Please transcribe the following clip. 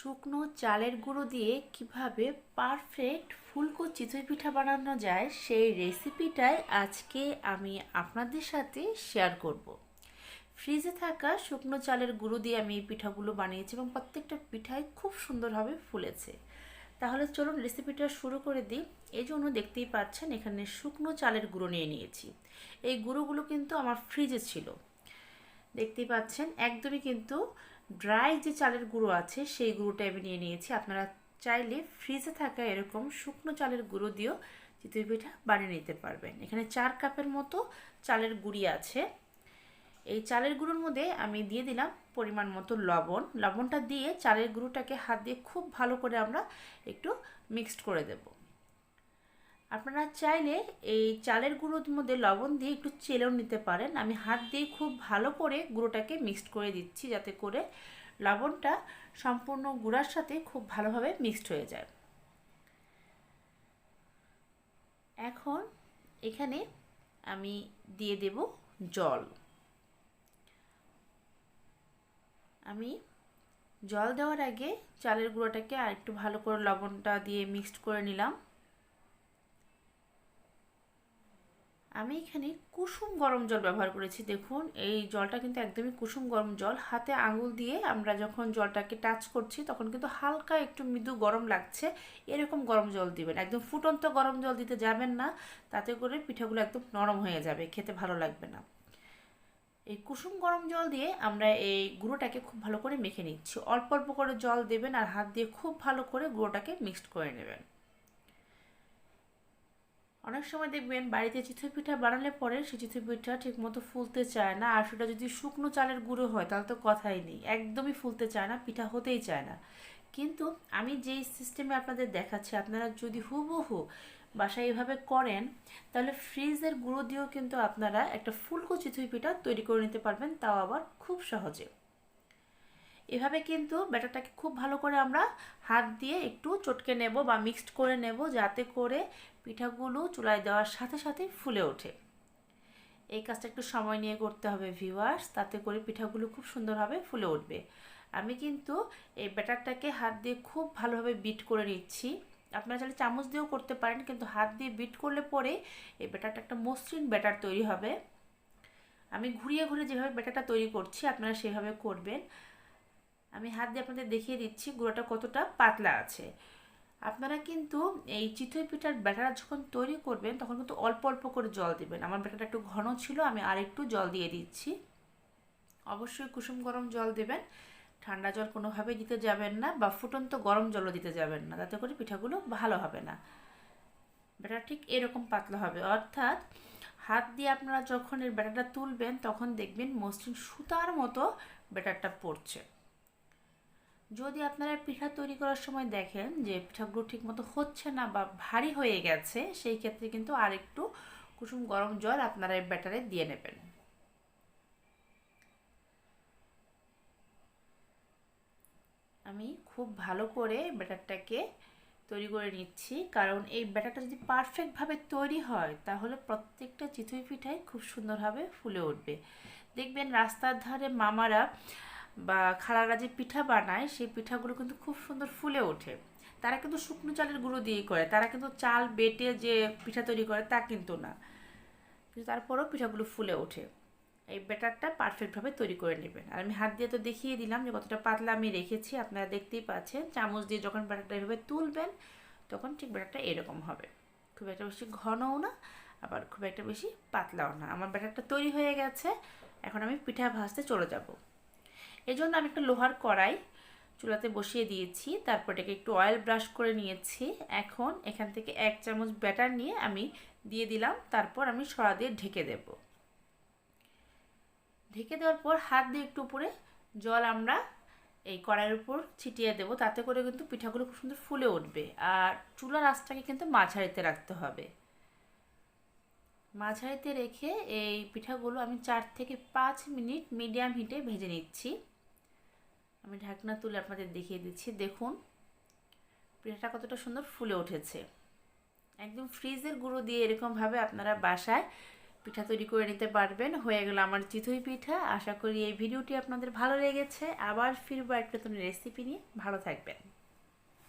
শুকনো চালের গুঁড়ো দিয়ে কীভাবে পারফেক্ট ফুলকো চিতই পিঠা বানানো যায় সেই রেসিপিটাই আজকে আমি আপনাদের সাথে শেয়ার করব। ফ্রিজে থাকা শুকনো চালের গুঁড়ো দিয়ে আমি এই পিঠাগুলো বানিয়েছি এবং প্রত্যেকটা পিঠাই খুব সুন্দরভাবে ফুলেছে। তাহলে চলুন রেসিপিটা শুরু করে দিই। এই জন্য দেখতেই পাচ্ছেন, এখানে শুকনো চালের গুঁড়ো নিয়ে নিয়েছি। এই গুঁড়োগুলো কিন্তু আমার ফ্রিজে ছিল। দেখতেই পাচ্ছেন, একদমই কিন্তু ড্রাই যে চালের গুঁড়ো আছে, সেই গুঁড়োটা আমি নিয়ে নিয়েছি। আপনারা চাইলে ফ্রিজে থাকা এরকম শুকনো চালের গুঁড়ো দিয়েও চিতই পিঠা বানিয়ে নিতে পারবেন। এখানে চার কাপের মতো চালের গুঁড়ি আছে। এই চালের গুঁড়োর মধ্যে আমি দিয়ে দিলাম পরিমাণ মতো লবণ। লবণটা দিয়ে চালের গুঁড়োটাকে হাত দিয়ে খুব ভালো করে আমরা একটু মিক্সড করে দেব। আপনারা চাইলে এই চালের গুঁড়োর মধ্যে লবণ দিয়ে একটু চেলেও নিতে পারেন। আমি হাত দিয়ে খুব ভালো করে গুঁড়োটাকে মিক্সড করে দিচ্ছি যাতে করে লবণটা সম্পূর্ণ গুঁড়ার সাথে খুব ভালোভাবে মিক্সড হয়ে যায়। এখন এখানে আমি দিয়ে দেব জল। আমি জল দেওয়ার আগে চালের গুঁড়োটাকে আর একটু ভালো করে লবণটা দিয়ে মিক্সড করে নিলাম। আমি এখানে কুসুম গরম জল ব্যবহার করেছি, দেখুন। এই জলটা কিন্তু একদমই কুসুম গরম জল। হাতে আঙুল দিয়ে আমরা যখন জলটাকে টাচ করছি, তখন কিন্তু হালকা একটু মৃদু গরম লাগছে। এরকম গরম জল দিবেন। একদম ফুটন্ত গরম জল দিতে যাবেন না। তাতে করে পিঠাগুলো একদম নরম হয়ে যাবে। খেতে ভালো লাগবে না। এই কুসুম গরম জল দিয়ে আমরা এই গুঁড়োটাকে খুব ভালো করে মেখে নিচ্ছি। অল্প অল্প করে জল দেবেন আর হাত দিয়ে খুব ভালো করে গুঁড়োটাকে মিক্সড করে নেবেন। অনেক সময় দেখবেন বাড়িতে চিতই পিঠা বানালে পরে সেই চিতই পিঠা ঠিকমতো ফুলতে চায় না। আর সেটা যদি শুকনো চালের গুঁড়ো হয়, তাহলে তো কথাই নেই। একদমই ফুলতে চায় না, পিঠা হতেই চায় না। কিন্তু আমি যেই সিস্টেমে আপনাদের দেখাচ্ছি, আপনারা যদি হুবহু বাসায় এভাবে করেন, তাহলে ফ্রিজের গুঁড়ো দিয়েও কিন্তু আপনারা একটা ফুলকো চিতই পিঠা তৈরি করে নিতে পারবেন। তাও আবার খুব সহজে। এভাবে কিন্তু ব্যাটারটাকে খুব ভালো করে আমরা হাত দিয়ে একটু চটকে নেব বা মিক্সড করে নেব যাতে করে পিঠাগুলো চুলায় দেওয়ার সাথে সাথে ফুলে ওঠে। এই কাজটা একটু সময় নিয়ে করতে হবে ভিউয়ার্স তাতে করে পিঠাগুলো খুব সুন্দরভাবে ফুলে উঠবে। আমি কিন্তু এই ব্যাটারটাকে হাত দিয়ে খুব ভালোভাবে বিট করে নিচ্ছি। আপনারা চাইলে চামচ দিয়েও করতে পারেন, কিন্তু হাত দিয়ে বিট করলে পরে এই ব্যাটারটা একটা মসৃণ ব্যাটার তৈরি হবে। আমি ঘুরিয়ে ঘুরিয়ে যেভাবে ব্যাটারটা তৈরি করছি, আপনারা সেভাবে করবেন। আমি হাত দিয়ে আপনাদের দেখিয়ে দিচ্ছি, গুঁড়োটা কতটা পাতলা আছে। আপনারা কিন্তু এই চিতই পিঠার ব্যাটার যখন তৈরি করবেন, তখন কিন্তু অল্প অল্প করে জল দিবেন। আমার ব্যাটারটা একটু ঘন ছিল, আমি আর একটু জল দিয়ে দিচ্ছি। অবশ্যই কুসুম গরম জল দেবেন। ঠান্ডা জল কোনোভাবেই দিতে যাবেন না বা ফুটন্ত গরম জলও দিতে যাবেন না, তাতে করে পিঠাগুলো ভালো হবে না। ব্যাটার ঠিক এরকম পাতলা হবে। অর্থাৎ হাত দিয়ে আপনারা যখন এর ব্যাটারটা তুলবেন, তখন দেখবেন মসৃণ সুতার মতো ব্যাটারটা পড়ছে। যদি আপনারা পিঠা তৈরি করার সময় দেখেন যে পিঠাগুলো ঠিকমতো হচ্ছে না বা ভারী হয়ে গেছে, সেই ক্ষেত্রে কিন্তু আর একটু কুসুম গরম জল আপনারা এই ব্যাটারে দিয়ে নেবেন। আমি খুব ভালো করে ব্যাটারটাকে তৈরি করে নিচ্ছি, কারণ এই ব্যাটারটা যদি পারফেক্টভাবে তৈরি হয়, তাহলে প্রত্যেকটা চিতই পিঠাই খুব সুন্দরভাবে ফুলে উঠবে। দেখবেন রাস্তার ধারে মামারা বা খালারা যে পিঠা বানায়, সেই পিঠাগুলো কিন্তু খুব সুন্দর ফুলে ওঠে। তারা কিন্তু শুকনো চালের গুঁড়ো দিয়েই করে। তারা কিন্তু চাল বেটে যে পিঠা তৈরি করে তা কিন্তু না। কিন্তু তারপরেও পিঠাগুলো ফুলে ওঠে। এই ব্যাটারটা পারফেক্টভাবে তৈরি করে নেবেন। আর আমি হাত দিয়ে তো দেখিয়ে দিলাম যে কতটা পাতলা আমি রেখেছি। আপনারা দেখতেই পাচ্ছেন, চামচ দিয়ে যখন ব্যাটারটা এভাবে তুলবেন, তখন ঠিক ব্যাটারটা এরকম হবে। খুব একটা বেশি ঘনও না, আবার খুব একটা বেশি পাতলাও না। আমার ব্যাটারটা তৈরি হয়ে গেছে। এখন আমি পিঠা ভাজতে চলে যাব। এই জন্য আমি একটা লোহার কড়াই চুলাতে বসিয়ে দিয়েছি, তারপর এটাকে একটু অয়েল ব্রাশ করে নিয়েছি। এখন এখান থেকে এক চামচ ব্যাটার নিয়ে আমি দিয়ে দিলাম, তারপর আমি সরা দিয়ে ঢেকে দেব। ঢেকে দেওয়ার পর হাত দিয়ে একটু উপরে জল আমরা এই কড়াইয়ের উপর ছিটিয়ে দেবো, তাতে করে কিন্তু পিঠাগুলো খুব সুন্দর ফুলে উঠবে। আর চুলার আঁচটাকে কিন্তু মাঝারিতে রাখতে হবে। মাঝারিতে রেখে এই পিঠাগুলো আমি চার থেকে পাঁচ মিনিট মিডিয়াম হিটে ভেজে নিচ্ছি। আমি ঢাকনা তুলে আপনাদের দেখিয়ে দিচ্ছি। দেখুন, পিঠাটা কতটা সুন্দর ফুলে উঠেছে। একদম ফ্রিজের গুঁড়ো দিয়ে এরকমভাবে আপনারা বাসায় পিঠা তৈরি করে নিতে পারবেন। হয়ে গেল আমার চিথুই পিঠা। আশা করি এই ভিডিওটি আপনাদের ভালো লেগেছে। আবার ফিরবো একটা নতুন রেসিপি নিয়ে। ভালো থাকবেন।